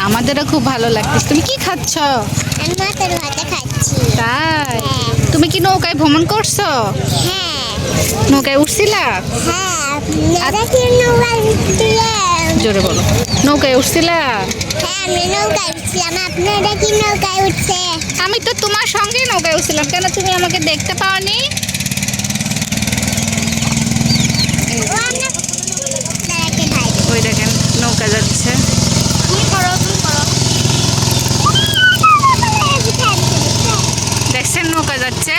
আমাদেরও খুব ভালো লাগতেছে। তুমি কি খাচ্ছ? তাই। তুমি কি নৌকায় ভ্রমণ করছ? নৌকায় উঠছিলা? জোরে বলো। নৌকায় উঠছিলা? আমি তো তোমার সঙ্গে নৌকায় উঠছিলাম। কেন তুমি আমাকে দেখতে পাওনি ও আমরা আপনারাকে ভাই ওই দেখেন নৌকা যাচ্ছে তুমি করো তুমি করো দেখছেন নৌকা যাচ্ছে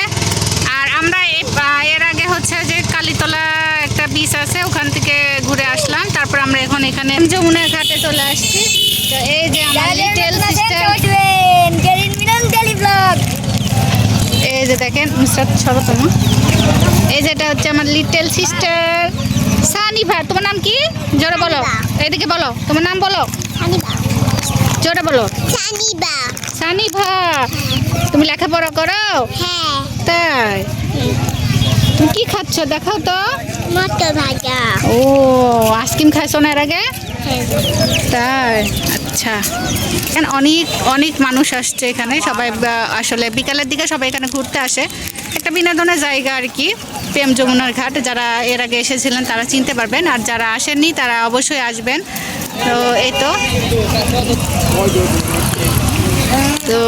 আর আমরা এ- আ, এর আগে হচ্ছে যে কালীতলা একটা বিচ আছে ওখান থেকে ঘুরে আসলাম। তারপর আমরা এখন এখানে যমুনার ঘাটে চলে আসছি। তো এই যে আমার লিটেল সিস্টার এই যে দেখেন সরতম এই যেটা হচ্ছে আমার লিটল সিস্টার সানিভা তোমার নাম কি? জোরে বলো। সানিভা। এদিকে বলো তোমার নাম বলো। জোরে বলো। সানিবা। সানিভা তুমি লেখাপড়া করো? হ্যাঁ। তাই? কি খাচ্ছ? দেখাও তো। মটর ভাজা। ও আইসক্রিম খাইছো না এর আগে? তাই? আচ্ছা। এখানে অনেক অনেক মানুষ আসছে এখানে। সবাই আসলে বিকালের দিকে সবাই এখানে ঘুরতে আসে। একটা বিনোদনের জায়গা আর কি প্রেম যমুনার ঘাট। যারা এর আগে এসেছিলেন তারা চিনতে পারবেন। আর যারা আসেননি তারা অবশ্যই আসবেন। তো এই তো। তো